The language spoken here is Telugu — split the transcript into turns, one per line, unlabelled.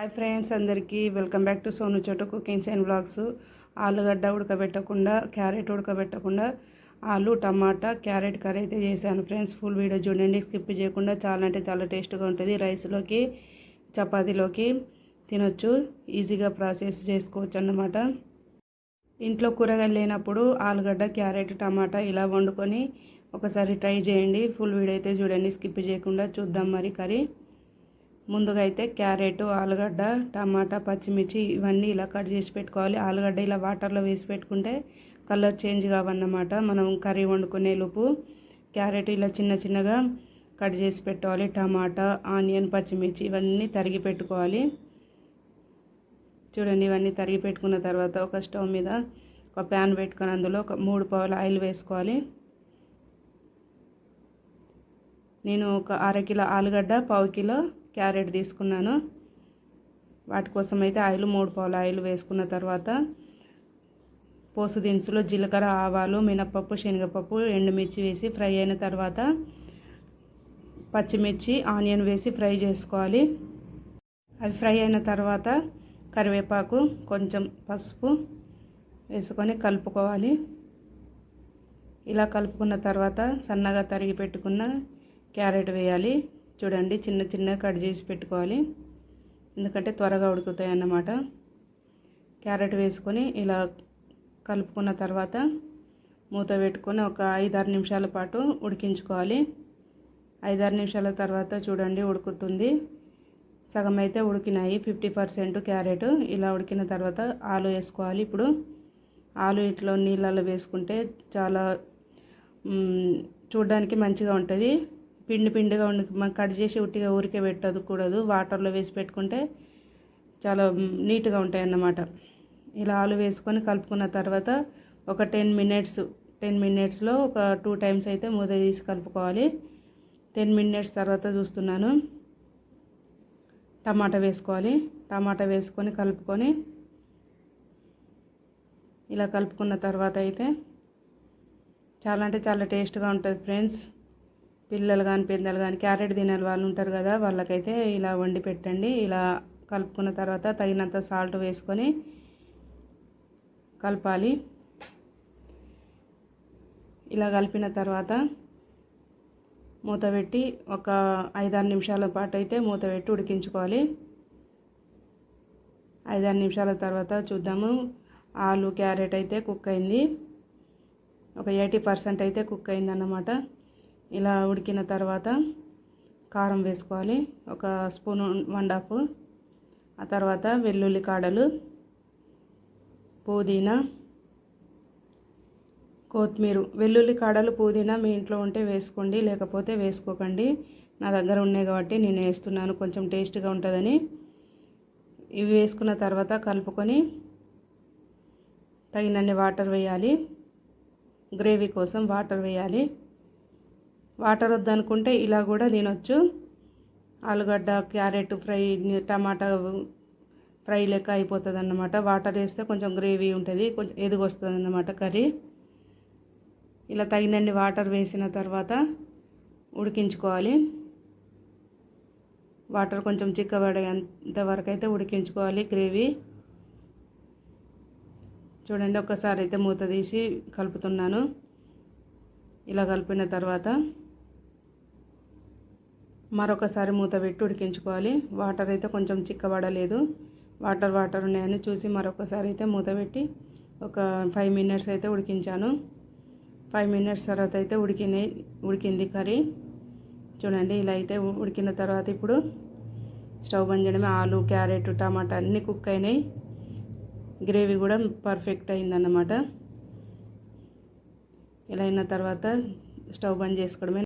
హాయ్ ఫ్రెండ్స్ అందరికీ welcome back to Sonu Chotu cookings and blogs. ఆలుగడ్డ ఉడకబెట్టకుండా క్యారెట్ ఉడకబెట్టకుండా ఆలు టమాటా క్యారెట్ కర్రీ అయితే చేశాను ఫ్రెండ్స్. ఫుల్ వీడియో చూడండి స్కిప్ చేయకుండా చాలా అంటే చాలా టేస్ట్గా ఉంటుంది. రైస్లోకి చపాతీలోకి తినొచ్చు ఈజీగా ప్రాసెస్ చేసుకోవచ్చు అన్నమాట. ఇంట్లో కూరగాయలు లేనప్పుడు ఆలుగడ్డ క్యారెట్ టమాటా ఇలా వండుకొని ఒకసారి ట్రై చేయండి. ఫుల్ వీడియో అయితే చూడండి స్కిప్ చేయకుండా చూద్దాం మరి కర్రీ. ముందుగా అయితే క్యారెట్ ఆలుగడ్డ టమాటా పచ్చిమిర్చి ఇవన్నీ ఇలా కట్ చేసి పెట్టుకోవాలి. ఆలుగడ్డ ఇలా వాటర్లో వేసి పెట్టుకుంటే కలర్ చేంజ్ కావన్నమాట. మనం కర్రీ వండుకునే లోపు క్యారెట్ ఇలా చిన్న చిన్నగా కట్ చేసి పెట్టుకోవాలి టమాటా ఆనియన్ పచ్చిమిర్చి ఇవన్నీ తరిగి పెట్టుకోవాలి. చూడండి ఇవన్నీ తరిగి పెట్టుకున్న తర్వాత ఒక స్టవ్ మీద ఒక ప్యాన్ పెట్టుకొని అందులో ఒక మూడు పావుల ఆయిల్ వేసుకోవాలి. నేను ఒక అర కిలో ఆలుగడ్డ పావు కిలో క్యారెట్ తీసుకున్నాను. వాటి కోసం అయితే ఆయిల్ మూడు పావుల ఆయిల్ వేసుకున్న తర్వాత పోసు దినుసులు జీలకర్ర ఆవాలు మినపప్పు శనగపప్పు ఎండుమిర్చి వేసి ఫ్రై అయిన తర్వాత పచ్చిమిర్చి ఆనియన్ వేసి ఫ్రై చేసుకోవాలి. అవి ఫ్రై అయిన తర్వాత కరివేపాకు కొంచెం పసుపు వేసుకొని కలుపుకోవాలి. ఇలా కలుపుకున్న తర్వాత సన్నగా తరిగి పెట్టుకున్న క్యారెట్ వేయాలి. చూడండి చిన్న చిన్న కట్ చేసి పెట్టుకోవాలి. ఎందుకంటే త్వరగా ఉడుకుతాయి అన్నమాట. క్యారెట్ వేసుకొని ఇలా కలుపుకున్న తర్వాత మూత పెట్టుకొని ఒక ఐదారు నిమిషాల పాటు ఉడికించుకోవాలి. ఐదారు నిమిషాల తర్వాత చూడండి ఉడుకుతుంది. సగం అయితే ఉడికినాయి ఫిఫ్టీ పర్సెంట్ క్యారెట్. ఇలా ఉడికిన తర్వాత ఆలు వేసుకోవాలి ఇప్పుడు. ఆలు ఇట్లో నీళ్ళలో వేసుకుంటే చాలా చూడడానికి మంచిగా ఉంటుంది. పిండి పిండిగా ఉండి మనం కట్ చేసి ఉట్టిగా ఊరికే పెట్టదు కూడదు వాటర్లో వేసి పెట్టుకుంటే చాలా నీట్గా ఉంటాయి అన్నమాట ఇలా ఆలు వేసుకొని కలుపుకున్న తర్వాత ఒక టెన్ మినిట్స్ టెన్ మినిట్స్లో ఒక టూ టైమ్స్ అయితే మూత తీసి కలుపుకోవాలి. టెన్ మినిట్స్ తర్వాత చూస్తున్నాను. టమాటా వేసుకోవాలి. టమాటా వేసుకొని కలుపుకొని ఇలా కలుపుకున్న తర్వాత అయితే చాలా అంటే చాలా టేస్ట్గా ఉంటుంది ఫ్రెండ్స్. పిల్లలు కానీ పెద్దలు కానీ క్యారెట్ తినే వాళ్ళు ఉంటారు కదా వాళ్ళకైతే ఇలా వండి పెట్టండి. ఇలా కలుపుకున్న తర్వాత తగినంత సాల్ట్ వేసుకొని కలపాలి. ఇలా కలిపిన తర్వాత మూత పెట్టి ఒక ఐదారు నిమిషాల పాటు అయితే మూత పెట్టి ఉడికించుకోవాలి. ఐదారు నిమిషాల తర్వాత చూద్దాము. ఆలు క్యారెట్ అయితే కుక్ అయింది. ఒక ఎయిటీ పర్సెంట్ అయితే కుక్ అయింది అన్నమాట ఇలా ఉడికిన తర్వాత కారం వేసుకోవాలి. ఒక స్పూన్ వన్ హాఫ్. ఆ తర్వాత వెల్లుల్లి కాడలు పుదీనా కొత్తిమీర. వెల్లుల్లి కాడలు పుదీనా మీ ఇంట్లో ఉంటే వేసుకోండి లేకపోతే వేసుకోకండి. నా దగ్గర ఉన్నాయి కాబట్టి నేను వేస్తున్నాను కొంచెం టేస్ట్గా ఉంటుందని. ఇవి వేసుకున్న తర్వాత కలుపుకొని తగినన్ని వాటర్ వేయాలి. గ్రేవీ కోసం వాటర్ వేయాలి. వాటర్ వద్దనుకుంటే ఇలా కూడా తినొచ్చు. ఆలుగడ్డ క్యారెట్ ఫ్రై టమాటా ఫ్రై లెక్క అయిపోతుంది అన్నమాట వాటర్ వేస్తే కొంచెం గ్రేవీ ఉంటుంది కొంచెం ఎదుగొస్తుంది అన్నమాట కర్రీ. ఇలా తగినన్ని వాటర్ వేసిన తర్వాత ఉడికించుకోవాలి. వాటర్ కొంచెం చిక్కబడేంత వరకు అయితే ఉడికించుకోవాలి గ్రేవీ. చూడండి ఒక్కసారి అయితే మూత తీసి కలుపుతున్నాను. ఇలా కలిపిన తర్వాత మరొకసారి మూత పెట్టి ఉడికించుకోవాలి. వాటర్ అయితే కొంచెం చిక్కబడలేదు. వాటర్ వాటర్ ఉన్నాయని చూసి మరొకసారి అయితే మూత పెట్టి ఒక ఫైవ్ మినిట్స్ అయితే ఉడికించాను. ఫైవ్ మినిట్స్ తర్వాత అయితే ఉడికినాయి ఉడికింది కర్రీ. చూడండి ఇలా అయితే ఉడికిన తర్వాత ఇప్పుడు స్టవ్ బంద్ చేయడమే ఆలు క్యారెట్ టమాటా అన్నీ కుక్ అయినాయి. గ్రేవీ కూడా పర్ఫెక్ట్ అయిందన్నమాట. ఇలా అయిన తర్వాత స్టవ్ బంద్ చేసుకోవడమే